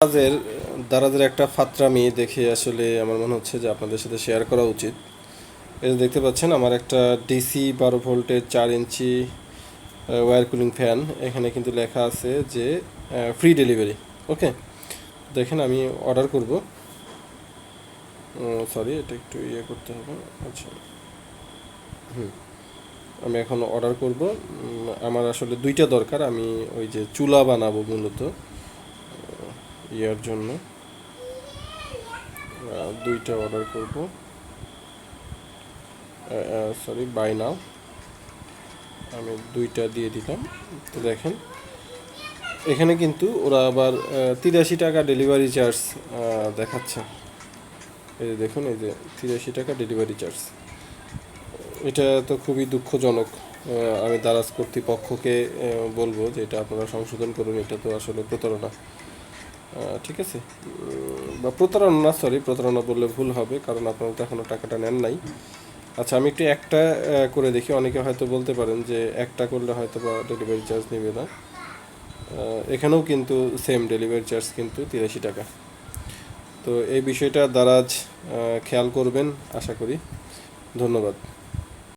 দারাজের দারাজের একটা ফাত্রামি দেখে আসলে আমার মনে হচ্ছে যে আপনাদের সাথে শেয়ার করা উচিত। যে দেখতে পাচ্ছেন, আমার একটা ডিসি বারো ভোল্টের চার ইঞ্চি ওয়্যার কুলিং ফ্যান এখানে কিন্তু লেখা আছে যে ফ্রি ডেলিভারি ওকে দেখেন আমি অর্ডার করব। সরি এটা একটু ইয়ে করতে হবে। আচ্ছা। হুম। আমি এখন অর্ডার করব। আমার আসলে দুইটা দরকার। আমি ওই যে চুলা বানাবো মূলত। ইয়ার জন্য। দুইটা অর্ডার করব। সরি বাই নাও আমি দুইটা দিয়ে দিলাম। তো দেখেন, এখানে কিন্তু ওরা আবার তিরাশি টাকা ডেলিভারি চার্জ দেখাচ্ছে। এই যে দেখুন, এই যে তিরাশি টাকা ডেলিভারি চার্জ এটা তো খুবই দুঃখজনক। আমি দারাজ কর্তৃপক্ষকে বলব যে এটা আপনারা সংশোধন করুন, এটা তো আসলে প্রতারণা। ঠিক আছে। বা প্রতারণা না সরি প্রতারণা বললে ভুল হবে, কারণ আপনারা তো এখনও টাকাটা নেন নাই। আচ্ছা আমি একটু একটা করে দেখি। অনেকে হয়তো বলতে পারেন যে একটা করলে হয়তো বা ডেলিভারি চার্জ নেবে না। এখানেও কিন্তু সেম ডেলিভারি চার্জ কিন্তু তিরাশি টাকা। তো এই বিষয়টা দারাজ খেয়াল করবেন, আশা করি। ধন্যবাদ।